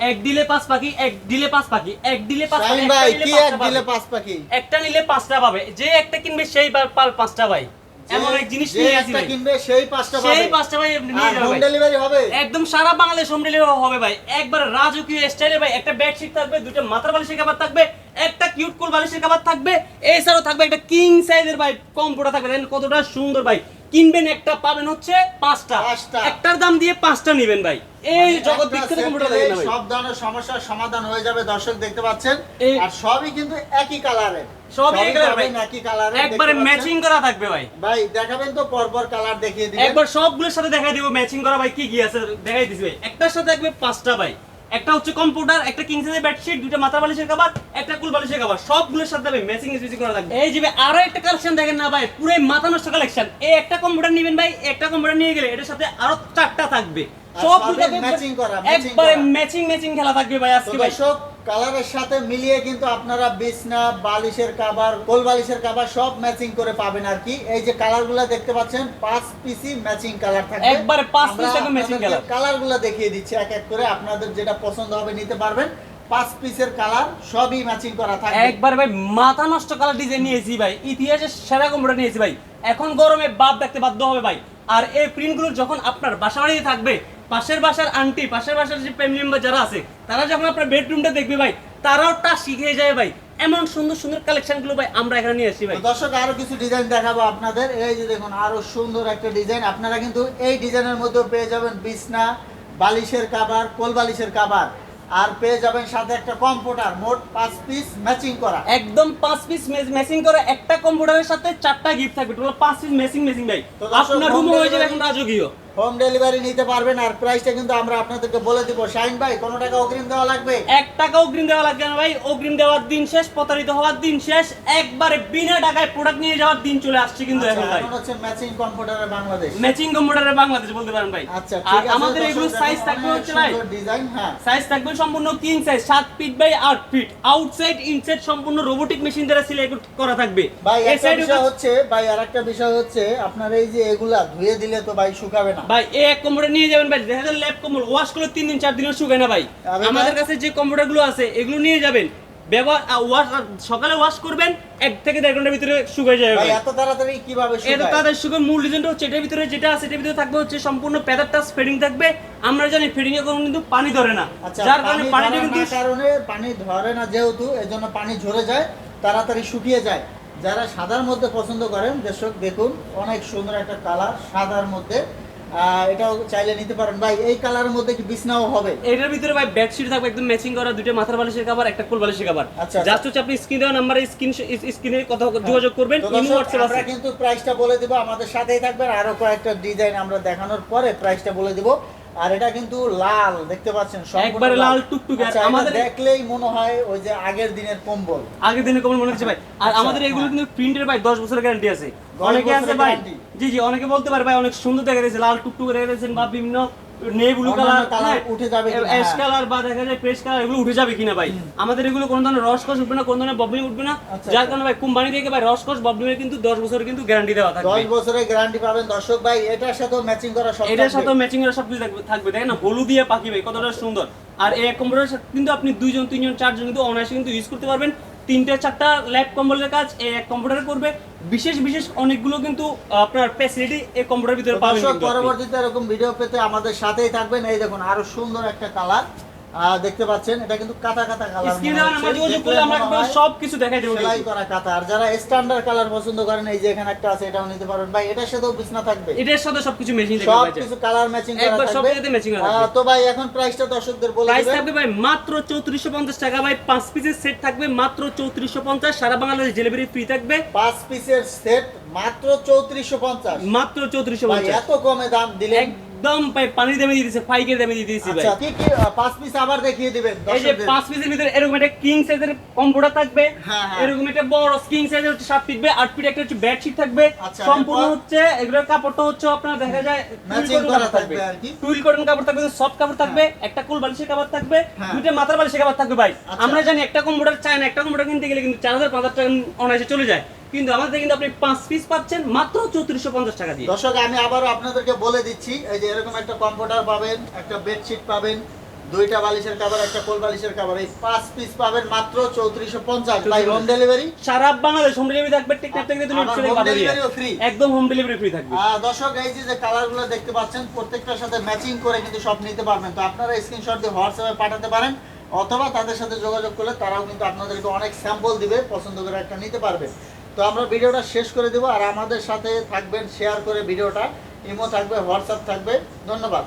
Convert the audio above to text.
এক দিলে পাঁচ পাখি এক দিলে পাঁচ পাখি এক দিলে পাঁচ পাখি একটা ভাই কি এক দিলে পাঁচ পাখি? একটা নিলে পাঁচটা পাবে। যে একটা কিনবে সেই পাঁচটা ভাই এমন এক জিনিস নিয়ে আসি ভাই কিনবে সেই পাঁচটা সেই পাঁচটা ভাই নিয়ে যাবে। হোম ডেলিভারি হবে? একদম সারা বাংলাদেশ হোম ডেলিভারি হবে ভাই। একবার রাজকীয় স্টাইলে ভাই একটা বেডশিট থাকবে দুটো মাথার বালিশের কভার থাকবে একটা কিউট কোল বালিশের কভার থাকবে এছাড়াও থাকবে একটা কিং সাইজের ভাই কম কম্পিউটার থাকবে। দেখেন কতটা সুন্দর ভাই। কিনবেন একটা পাবেন হচ্ছে পাঁচটা। একটার দাম দিয়ে পাঁচটা নেবেন ভাই। এই মানে জগৎ বিখ্যাত কম্পিউটার দেখেন ভাই। সব ধরনের সমস্যার সমাধান হয়ে যাবে দর্শক দেখতে পাচ্ছেন। আর সবই কিন্তু একই কালারের সবই একই কালারের একবারে ম্যাচিং করা থাকবে ভাই। ভাই দেখাবেন তো পরপর কালার দেখিয়ে দিবেন। একবার সবগুলোর সাথে দেখাই দিব ম্যাচিং করা ভাই কি কি আছে দেখাই দিছি ভাই। একটার সাথে থাকবে পাঁচটা ভাই। একটা হচ্ছে কম্পিউটার একটা কিং সাইজের বেডশিট দুটো মাথা বালিশের কভার একটা কুল বালিশের কভার সবগুলোর সাথে ভাই ম্যাচিং ম্যাচিং করা থাকবে এই যে ভাই আরও একটা কালেকশন দেখেন না ভাই পুরো মাথা নষ্ট কালেকশন এই একটা কম্পিউটার নেবেন ভাই একটা কম্পিউটার নিয়ে গেলে এটার সাথে আরও চারটা থাকবে। সব সবগুলো ম্যাচিং থাকবে matching করা, একবারে ম্যাচিং ম্যাচিং খেলা থাকবে ভাই আজকে ভাই। দর্শক কালারের সাথে মিলিয়ে কিন্তু আপনারা বিছনা বালিশের কাভার কোল বালিশের কাভার সব ম্যাচিং করে পাবেন আর কি। এই যে কালারগুলো দেখতে পাচ্ছেন পাঁচ পিসি ম্যাচিং কালার থাকবে। একবারে পাঁচ থাকবে matching colour। কালারগুলো দেখিয়ে দিচ্ছি এক এক করে। আপনাদের যেটা পছন্দ হবে নিতে পারবেন। পাঁচ পিসের কালার সবই ম্যাচিং করা থাকবে। একবার ভাই মাথা নষ্ট কালার ডিজাইন নিয়েছি ভাই। ইতিহাসের সেরা কম্পিউটার নিয়েছি ভাই। এখন গরমে বাপ দেখতে বাধ্য হবে ভাই। আর এই প্রিন্টগুলো যখন আপনার বাসা বাড়িতে থাকবে পাশের বাসার আন্টি পাশের বাসার যে ফ্যামিলি মেম্বার যারা আছে তারা যখন আপনার বেডরুমটা দেখবে ভাই তারাও টা শিখে যায় ভাই। এমন সুন্দর সুন্দর কালেকশনগুলো ভাই আমরা এখানে নিয়ে আসি ভাই। দর্শক আরও কিছু ডিজাইন দেখাবো আপনাদের। এই যে দেখুন আরও সুন্দর একটা ডিজাইন আপনারা কিন্তু এই ডিজাইনের মধ্যে পেয়ে যাবেন বিছনা বালিশের কাবার কোল বালিশের কাবার আর পেয়ে যাবেন সাথে একটা কম্পিউটার মোট পাঁচ পিস ম্যাচিং করা। একদম পাঁচ পিস ম্যাচিং করা। একটা কম্পিউটারের সাথে চারটা গিফট থাকবে। টোটাল পাঁচ পিস ম্যাচিং ম্যাচিং ভাই। তো আপনার রুমও হয়ে যাবে এখন রাজকীয়। হোম ডেলিভারি নিতে পারবেন আর প্রাইসটা কিন্তু আমরা আপনাদেরকে বলে দিব। শাইন ভাই কোনো টাকা অগ্রিম দেওয়া লাগবে? এক টাকা অগ্রিম দেওয়া লাগবে না ভাই। অগ্রিম দেওয়ার দিন শেষ প্রতারিত হওয়ার দিন শেষ। একবারে বিনা টাকায় প্রোডাক্ট নিয়ে যাওয়ার দিন চলে আসছে কিন্তু আচ্ছা, এখন ভাই। হচ্ছে ম্যাচিং কম্পিউটারের বাংলাদেশ। ম্যাচিং কম্পিউটারে বাংলাদেশ বলতে পারেন ভাই। আচ্ছা আর ঠিক আছে আমাদের এগুলো সাইজ থাকবে হচ্ছে ভাই। ডিজাইন হ্যাঁ। সাইজ থাকবে সম্পূর্ণ কিং সাইজ সাত ফিট বাই আট ফিট আউটসাইড ইনসাইড সম্পূর্ণ রোবোটিক মেশিন দ্বারা সিলেক্ট করা থাকবে। ভাই এই বিষয় হচ্ছে- ভাই আর একটা বিষয় হচ্ছে আপনার এই যে এগুলা ধুয়ে দিলে তো ভাই শুকাবে না। ভাই এই এক কম্পিউটার নিয়ে যাবেন ভাই। দেখা যায় ল্যাপ কম্পিউটার ওয়াশ করলে তিন দিন চার দিনও শুকায় না ভাই। আমাদের কাছে যে কম্পিউটারগুলো আছে এগুলো নিয়ে যাবেন। ব্যবহার ওয়াশ সকালে ওয়াশ করবেন এক থেকে দেড় ঘণ্টার ভিতরে শুকিয়ে যাবে ভাই এত তাড়াতাড়ি কীভাবে তাদের সুগার মূল রিজনটা হচ্ছে এটার ভিতরে যেটা আছে এটার ভিতরে থাকবে হচ্ছে সম্পূর্ণ টাচ ফেডিং থাকবে। আমরা জানি ফেডিং এ কোনো কিন্তু পানি ধরে না। আচ্ছা যার কারণে পানিটা কিন্তু কারণে পানি ধরে না যেহেতু এজন্য পানি ঝরে যায় তাড়াতাড়ি শুকিয়ে যায়। যারা সাদার মধ্যে পছন্দ করেন দর্শক দেখুন অনেক সুন্দর একটা কালার সাদার মধ্যে। এটাও চাইলে নিতে পারেন। ভাই এই কালারের মধ্যে কি বিছনাও হবে? এটার ভিতরে ভাই বেডশিট থাকবে একদম ম্যাচিং করা দুটো মাথার বালিশের কভার একটা কোল বালিশের কভার আচ্ছা। জাস্ট হচ্ছে আপনি স্ক্রিন দেওয়া নাম্বারে স্ক্রিন স্ক্রিনে কথা যোগাযোগ করবেন ইমো WhatsApp আমরা কিন্তু প্রাইসটা বলে দিব আমাদের সাথেই থাকবেন আরও কয়েকটা ডিজাইন আমরা দেখানোর পরে প্রাইসটা বলে দিব। আর এটা কিন্তু লাল দেখতে পাচ্ছেন একবারে লাল। টুকটুকে। আচ্ছা, আমাদের- দেখলেই মনে হয় ওই যে আগের দিনের কম্বল। আগের দিনের কম্বল মনে হচ্ছে ভাই। আর আচ্ছা, আমাদের এগুলো হ্যাঁ। কিন্তু প্রিন্টের ভাই 10 বছরের গ্যারান্টি আছে। অনেকে আছে ভাই জি জি অনেকে বলতে পারে ভাই অনেক সুন্দর দেখা যাচ্ছে লাল টুকটুকে দেখা যাচ্ছে বা বিভিন্ন ব্লু অন্যান্য কালার উঠে যাবে অ্যাশ হ্যাঁ। কালার বা দেখা যায় ফ্রেশ কালার এগুলো উঠে যাবে কিনা ভাই? আমাদের এগুলো কোনো ধরনের রসকস উঠবে না কোনো ধরনের ববলিং উঠবে না। আচ্ছা, যার আচ্ছা। কারণে ভাই কোম্পানি থেকে ভাই রসকস ববলিংয়ের কিন্তু 10 বছরের কিন্তু গ্যারান্টি দেওয়া থাকবে। দশ বছরের গ্যারান্টি পাবেন। দর্শক ভাই এটার সাথেও ম্যাচিং করা সব এটার। সাথে ম্যাচিং এর সবকিছু থাকবে। থাকবে দেখেন না হলুদিয়া পাখি ভাই কতটা সুন্দর। আর এই কম্পিউটারের সাথে কিন্তু আপনি দুইজন তিনজন চারজন কিন্তু অনায়াসে কিন্তু ইউজ করতে পারবেন। তিনটে চারটা ল্যাব কম্পিউটারের কাজ এই এক কম্পিউটারে করবে। বিশেষ বিশেষ অনেকগুলো কিন্তু আপনার ফ্যাসিলিটি এই কম্পিউটারের ভিতরে পাবেন। পরবর্তীতে এরকম ভিডিও পেতে আমাদের সাথেই থাকবেন। এই দেখুন আরও সুন্দর একটা কালার দেখতে পাচ্ছেন এটা কিন্তু কাটা কাটা কালার স্ক্রিনে আমরা যোগাযোগ করলে আমরা একবার সবকিছু দেখাই দেবো সেলাই করা কাটা। আর যারা স্ট্যান্ডার্ড কালার পছন্দ করেন এই যে এখানে একটা আছে এটাও নিতে পারবেন। ভাই এটার সাথেও বিছনা থাকবে। এটার সাথে সবকিছু সব থাকবে কিছু কালার ম্যাচিং করা একবার সব থাকবে। কিছুতে করা থাকবে। তো ভাই এখন প্রাইসটা দর্শকদের বলে প্রাইস থাকবে ভাই মাত্র চৌত্রিশশো পঞ্চাশ টাকা। ভাই পাঁচ পিসের সেট থাকবে মাত্র চৌত্রিশশো পঞ্চাশ। সারা বাংলাদেশ ডেলিভারি ফ্রি থাকবে। পাঁচ পিসের সেট মাত্র চৌত্রিশশো পঞ্চাশ। মাত্র চৌত্রিশশো ভাই এত কমে দাম দিলেন একদম পানির দামে দিয়ে দিচ্ছে ফাইকের দামে দিয়ে দিয়েছি ভাই আচ্ছা কি কি পাঁচ পিস আবার দেখিয়ে দিবেন এই যে পাঁচ পিসের ভিতরে এরকম একটা কিং সাইজের কম্পিউটার থাকবে হ্যাঁ, হ্যাঁ। এরকম একটা বড় কিং সাইজের হচ্ছে সাত ফিট বাই আট ফিট একটা হচ্ছে বেডশিট থাকবে আচ্ছা, সম্পূর্ণ হচ্ছে এগুলোর কাপড়টা হচ্ছে আপনার দেখা যায় Matching করা থাকবে আর কি। টুইল কটন কাপড় থাকবে সফট কাপড় থাকবে একটা কুল বালিশের কাপড় থাকবে হ্যাঁ। দুটো মাথার বালিশের কাপড় থাকবে ভাই আচ্ছা। আমরা জানি একটা কম্পিউটার চাই না একটা কম্পিউটার কিনতে গেলে কিন্তু চার হাজার পাঁচ হাজার টাকা অনায়াসে চলে যায় কিন্তু আমাদের কিন্তু আপনি পাঁচ পিস পাচ্ছেন মাত্র চৌত্রিশশো পঞ্চাশ টাকা দিয়ে। দর্শক আমি আবারও আপনাদেরকে বলে দিচ্ছি এই যে এরকম একটা কম্পিউটার পাবেন একটা বেডশিট পাবেন দুইটা বালিশের কাবার একটা কোল বালিশের কাবার এই পাঁচ পিস পাবেন মাত্র চৌত্রিশশো পঞ্চাশ ভাই হোম ডেলিভারি সারা বাংলাদেশ হোম ডেলিভারি থাকবে টেকনাফ থেকে তুমি আবার ইপসেলে home পাঠাবে delivery ও free? একদম হোম ডেলিভারি ফ্রি থাকবে। দর্শক এই যে কালারগুলো দেখতে পাচ্ছেন প্রত্যেকটার সাথে ম্যাচিং করে কিন্তু সব নিতে পারবেন। তো আপনারা স্ক্রিনশট দিয়ে হোয়াটসঅ্যাপে পাঠাতে পারেন অথবা তাদের সাথে যোগাযোগ করলে তারাও কিন্তু আপনাদেরকে অনেক স্যাম্পল দিবে পছন্দ করে একটা নিতে পারবে। তো আমরা ভিডিওটা শেষ করে দেবো আর আমাদের সাথে থাকবেন শেয়ার করে ভিডিওটা, ইমো থাকবে হোয়াটসঅ্যাপ থাকবে। ধন্যবাদ।